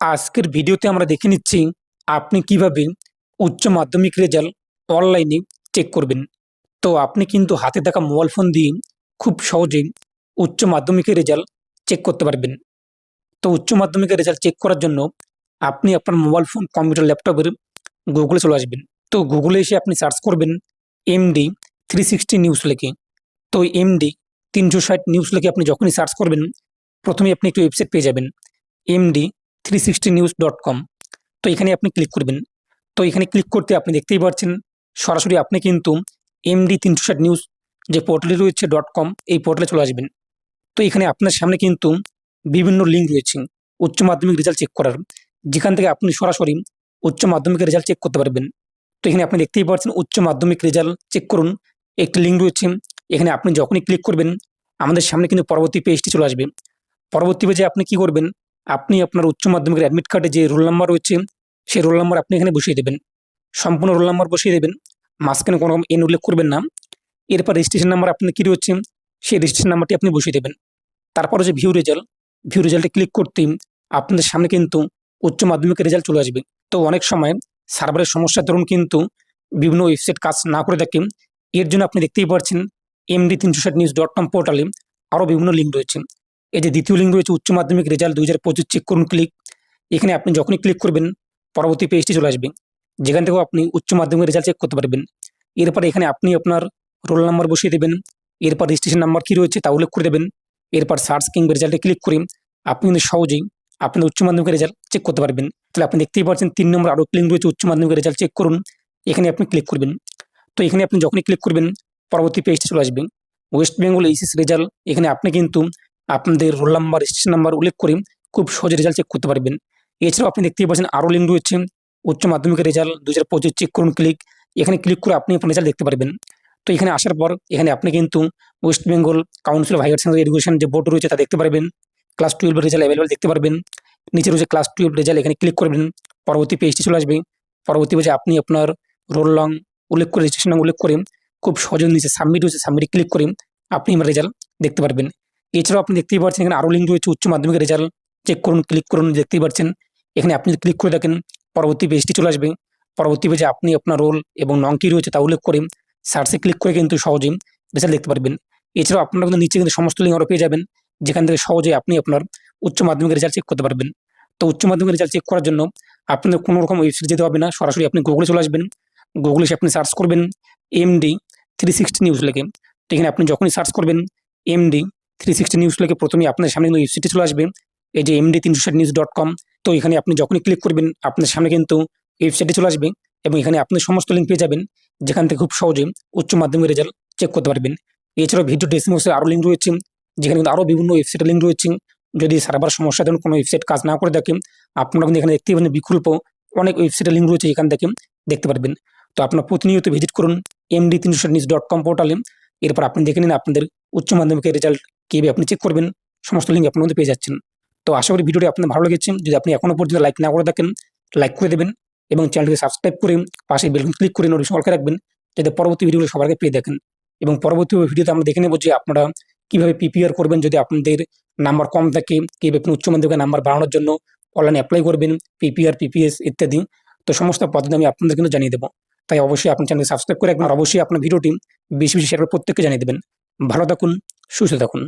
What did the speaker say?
আজকের ভিডিওতে আমরা দেখে নিচ্ছি আপনি কীভাবে উচ্চ মাধ্যমিক রেজাল্ট অনলাইনে চেক করবেন। তো আপনি কিন্তু হাতে থাকা মোবাইল ফোন দিয়ে খুব সহজেই উচ্চ মাধ্যমিকের রেজাল্ট চেক করতে পারবেন। তো উচ্চ মাধ্যমিকের রেজাল্ট চেক করার জন্য আপনি আপনার মোবাইল ফোন কম্পিউটার ল্যাপটপের গুগলে চলে আসবেন। তো গুগলে এসে আপনি সার্চ করবেন এমডি থ্রি সিক্সটি নিউজ লেখে। তো এমডি তিনশো ষাট নিউজ লেখে আপনি যখনই সার্চ করবেন প্রথমে আপনি একটি ওয়েবসাইট পেয়ে যাবেন। MD three sixty news dot com তো এখানে আপনি ক্লিক করবেন। তো এখানে ক্লিক করতে আপনি দেখতেই পাচ্ছেন সরাসরি আপনি কিন্তু এমডি তিনশো ষাট নিউজ যে পোর্টালে রয়েছে ডট কম এই পোর্টালে চলে আসবেন। তো এখানে আপনার সামনে কিন্তু বিভিন্ন লিঙ্ক রয়েছে, উচ্চ মাধ্যমিক রেজাল্ট চেক করার। যেখান থেকে আপনি সরাসরি উচ্চ মাধ্যমিকের রেজাল্ট চেক করতে পারবেন। তো এখানে আপনি দেখতেই পাচ্ছেন উচ্চ মাধ্যমিক রেজাল্ট চেক করুন। একটি লিঙ্ক রয়েছে, এখানে আপনি যখনই ক্লিক করবেন, আমাদের সামনে কিন্তু পরবর্তী পেজটি চলে আসবে। পরবর্তী পেজে আপনি কি করবেন আপনি আপনার উচ্চ মাধ্যমিকের অ্যাডমিট কার্ডে যে রোল নাম্বার রয়েছে, সেই রোল নাম্বার আপনি এখানে বসিয়ে দেবেন। সম্পূর্ণ রোল নাম্বার বসিয়ে দেবেন। মাঝখানে কোনো রকম এন উল্লেখ করবেন না। এরপর রেজিস্ট্রেশন নাম্বার আপনি কী রয়েছে, সেই রেজিস্ট্রেশন নাম্বারটি আপনি বসিয়ে দেবেন। তারপর হচ্ছে ভিউ রেজাল্ট ভিউ রেজাল্টে ক্লিক করতেই আপনাদের সামনে কিন্তু উচ্চ মাধ্যমিকের রেজাল্ট চলে আসবে। তো অনেক সময় সার্ভারের সমস্যার ধরুন কিন্তু বিভিন্ন ওয়েবসাইট কাজ না করে থাকে। এর জন্য আপনি দেখতেই পাচ্ছেন এমডি তিনশো ষাট নিউজ ডট কম পোর্টালে আরও বিভিন্ন লিঙ্ক রয়েছে। এই যে দ্বিতীয় লিঙ্ক রয়েছে উচ্চ মাধ্যমিক রেজাল্ট দুই হাজার পঁচিশ চেক করুন ক্লিক এখানে আপনি যখনই ক্লিক করবেন, পরবর্তী পেজটি চলে আসবে। যেখান থেকেও আপনি উচ্চ মাধ্যমিক রেজাল্ট চেক করতে পারবেন। এরপর এখানে আপনি আপনার রোল নাম্বার বসিয়ে দেবেন। এরপর রেজিস্ট্রেশন নাম্বার কী রয়েছে তা উল্লেখ করে দেবেন। এরপর সার্চ কিংবা রেজাল্টে ক্লিক করে আপনি কিন্তু সহজেই আপনার উচ্চ মাধ্যমিকের রেজাল্ট চেক করতে পারবেন। তাহলে আপনি দেখতেই পাচ্ছেন তিন নম্বর আরও লিঙ্ক রয়েছে উচ্চ মাধ্যমিকের রেজাল্ট চেক করুন। এখানে আপনি ক্লিক করবেন। তো এখানে আপনি যখনই ক্লিক করবেন, পরবর্তী পেজটি চলে আসবে। ওয়েস্ট বেঙ্গল এইচএস রেজাল্ট এখানে আপনি কিন্তু আপনাদের রোল নাম্বার রেজিস্ট্রেশন নাম্বার উল্লেখ করে খুব সহজে রেজাল্ট চেক করতে পারবেন। এছাড়াও আপনি দেখতেই পাচ্ছেন আরও লিঙ্ক রয়েছে। উচ্চ মাধ্যমিকের রেজাল্ট দু হাজার পঁচিশ চেক করুন ক্লিক এখানে ক্লিক করে আপনি আপনার রেজাল্ট দেখতে পারবেন। তো এখানে আসার পর এখানে আপনি কিন্তু West Bengal council of higher secondary education যে বোর্ড রয়েছে তা দেখতে পারবেন। ক্লাস টুয়েলভের রেজাল্ট অ্যাভেলেবল দেখতে পারবেন। নিচে রয়েছে ক্লাস টুয়েলভ রেজাল্ট এখানে ক্লিক করবেন। পরবর্তী পেজটি চলে আসবে। পরবর্তী পেজে আপনি আপনার রোল লং উল্লেখ করে রেজিস্ট্রেশন উল্লেখ করে খুব সহজে নিচে সাবমিট হয়েছে সাবমিটে ক্লিক করে আপনি আমার রেজাল্ট দেখতে পারবেন। এছাড়াও আপনি দেখতেই পাচ্ছেন এখানে আরও লিঙ্ক রয়েছে উচ্চ মাধ্যমিকের রেজাল্ট চেক করুন ক্লিক করুন, দেখতেই পাচ্ছেন। এখানে আপনি ক্লিক করে দেখেন, পরবর্তী পেজটি চলে আসবে। পরবর্তী পেজে আপনি আপনার রোল এবং নং কী রয়েছে তা উল্লেখ করে সার্চে ক্লিক করে কিন্তু সহজেই রেজাল্ট দেখতে পারবেন। এছাড়াও আপনারা কিন্তু নিচে কিন্তু সমস্ত লিঙ্ক আরও পেয়ে যাবেন, যেখান থেকে সহজে আপনি আপনার উচ্চ মাধ্যমিকের রেজাল্ট চেক করতে পারবেন। তো উচ্চ মাধ্যমিক রেজাল্ট চেক করার জন্য আপনাদের কোনো রকম ওয়েবসাইট যেতে হবে না, সরাসরি আপনি গুগলে চলে আসবেন। গুগলে আপনি সার্চ করবেন এমডি থ্রি সিক্সটি নিউজ লেখে। তো এখানে আপনি যখনই সার্চ করবেন এমডি থ্রি সিক্সটি নিউজ লেখে প্রথমে আপনার সামনে কিন্তু ওয়েবসাইটে চলে আসবে। এই যে এমডি তিনশো ষাট নিউজ ডট কম তো এখানে আপনি যখনই ক্লিক করবেন, আপনার সামনে কিন্তু ওয়েবসাইটে চলে আসবে এবং এখানে আপনি সমস্ত লিঙ্ক পেয়ে যাবেন, যেখান থেকে খুব সহজে উচ্চ মাধ্যমিক রেজাল্ট চেক করতে পারবেন। এছাড়াও ভিডিও ডেসক্রিপশনে আরও লিঙ্ক রয়েছে, যেখানে কিন্তু আরও বিভিন্ন ওয়েবসাইটের লিঙ্ক রয়েছে। যদি সার্ভার সমস্যা ধরুন কোনো ওয়েবসাইট কাজ না করে দেখেন আপনারা কিন্তু এখানে দেখতে পাবেন বিকল্প অনেক ওয়েবসাইটের লিঙ্ক রয়েছে এখান থেকে দেখতে পারবেন। তো আপনার প্রতিনিয়ত ভিজিট করুন এমডি তিনশো নিউজ ডট কম পোর্টালে এরপর আপনি দেখে নিন আপনাদের উচ্চ মাধ্যমিকের রেজাল্ট কীভাবে আপনি চেক করবেন, সমস্ত লিঙ্ক আপনার মধ্যে পেয়ে যাচ্ছেন। তো আশা করি ভিডিওটি আপনার ভালো লেগেছে। যদি আপনি এখনও পর্যন্ত লাইক না করে থাকেন লাইক করে দেবেন এবং চ্যানেলটিকে সাবস্ক্রাইব করে পাশে বেলকন ক্লিক করে নোটিফিকেশন অল করে রাখবেন, যাতে পরবর্তী ভিডিওগুলো সবার পেয়ে দেখেন এবং পরবর্তী ভিডিওতে আমরা দেখে নেব যে আপনারা কীভাবে পিপিআর করবেন যদি আপনাদের নাম্বার কম থাকে, কীভাবে আপনি উচ্চ মাধ্যমিকের নাম্বার বাড়ানোর জন্য অনলাইনে অ্যাপ্লাই করবেন পিপিআর পিপিএস ইত্যাদি। তো সমস্ত পদ্ধতি আমি আপনাদের কিন্তু জানিয়ে দেবো। তাই অবশ্যই আপনার চ্যানেলকে সাবস্ক্রাইব করে রাখবেন আর অবশ্যই আপনার ভিডিওটি বেশি বেশি শেয়ার করে প্রত্যেককে জানিয়ে দেবেন। ভালো থাকুন, সুস্থ থাকুন।